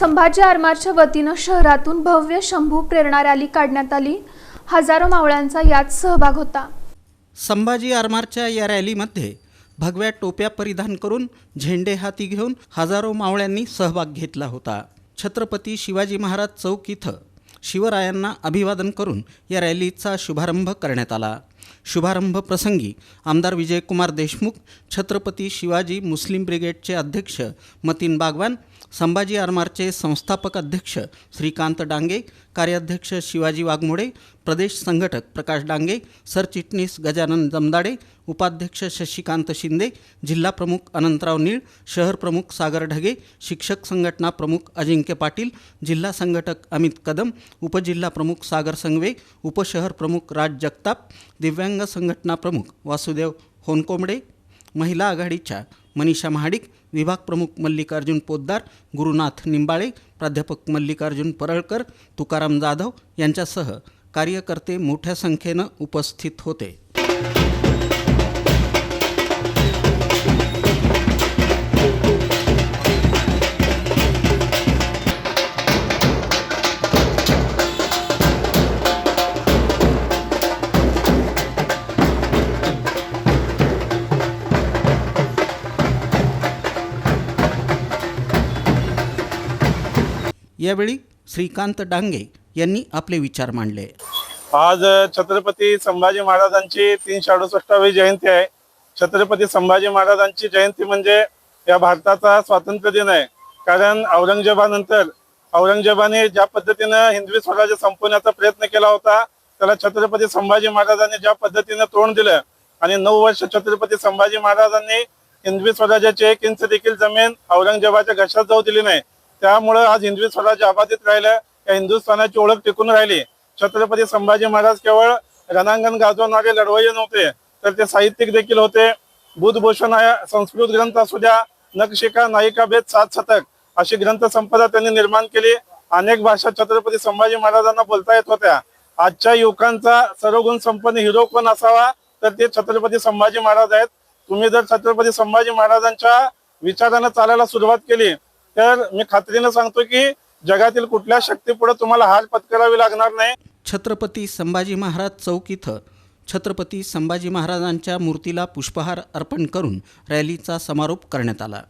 संभाजी आरमारच्या वतीनं शहरातून भव्य शंभू प्रेरणा रॅली काढण्यात आली. हजारो मावळ्यांचा यात सहभाग होता. संभाजी आरमारच्या या रॅलीमध्ये भगव्या टोप्या परिधान करून झेंडे हाती घेऊन हजारो मावळ्यांनी सहभाग घेतला होता. छत्रपती शिवाजी महाराज चौक इथं शिवरायांना अभिवादन करून या रॅलीचा शुभारंभ करण्यात आला. शुभारंभ प्रसंगी आमदार विजयकुमार देशमुख छत्रपती शिवाजी मुस्लिम ब्रिगेडचे अध्यक्ष मतीन बागवान संभाजी आरमारचे संस्थापक अध्यक्ष श्रीकांत डांगे कार्याध्यक्ष शिवाजी वाघमोडे प्रदेश संघटक प्रकाश डांगे सरचिटणीस गजानन जमदाडे उपाध्यक्ष शशिकांत शिंदे जिल्हा प्रमुख अनंतराव नीळ शहर प्रमुख सागर ढगे शिक्षक संघटना प्रमुख अजिंक्य पाटील जिल्हा संघटक अमित कदम उपजिल्हा प्रमुख सागर संगवे उपशहर प्रमुख राज जगताप दिव्यांग संघटना प्रमुख वासुदेव होनकोंबडे महिला आघाडीच्या मनीषा महाडिक विभाग प्रमुख मल्लिकार्जुन पोद्दार गुरुनाथ निंबाळे प्राध्यापक मल्लिकार्जुन परळकर तुकाराम जाधव यांच्यासह कार्यकर्ते मोठ्या संख्येनं उपस्थित होते. यावेळी श्रीकांत डांगे यांनी आपले विचार मांडले. आज छत्रपती संभाजी महाराजांची तीनशे अडुसष्टावी जयंती आहे. छत्रपती संभाजी महाराजांची जयंती म्हणजे या भारताचा स्वातंत्र्य दिन आहे. कारण औरंगजेबानंतर औरंगजेबाने ज्या पद्धतीनं हिंदवी स्वराज्य संपवण्याचा प्रयत्न केला होता त्याला छत्रपती संभाजी महाराजांनी ज्या पद्धतीनं तोंड दिलं आणि नऊ वर्ष छत्रपती संभाजी महाराजांनी हिंदवी स्वराज्याची एक इंच देखील जमीन औरंगजेबाच्या घशात जाऊ दिली नाही. त्यामुळं आज हिंदवी स्वराज्य अबाधित राहिलं. या हिंदुस्थानाची ओळख टिकून राहिली. छत्रपती संभाजी महाराज केवळ रणांगण गाजवणारे लढवय्ये नव्हते तर ते साहित्यिक देखील होते. बुधभूषण आहे संस्कृत ग्रंथ असू द्या नक्षिका नायिका भेद सात शतक अशी ग्रंथ संपदा त्यांनी निर्माण केली. अनेक भाषा छत्रपती संभाजी महाराजांना बोलता येत होत्या. आजच्या युवकांचा सर्वगुण संपन्न हिरो कोण असावा? तर ते छत्रपती संभाजी महाराज आहेत. तुम्ही जर छत्रपती संभाजी महाराजांच्या विचारानं चालायला सुरुवात केली तर मी खात्रीनं सांगतो की जगातील कुठल्या शक्तीपुढे तुम्हाला हाल पत्करावी लागणार नाही? छत्रपती संभाजी महाराज चौक इथं छत्रपती संभाजी महाराजांच्या मूर्तीला पुष्पहार अर्पण करून रॅलीचा समारोप करण्यात आला.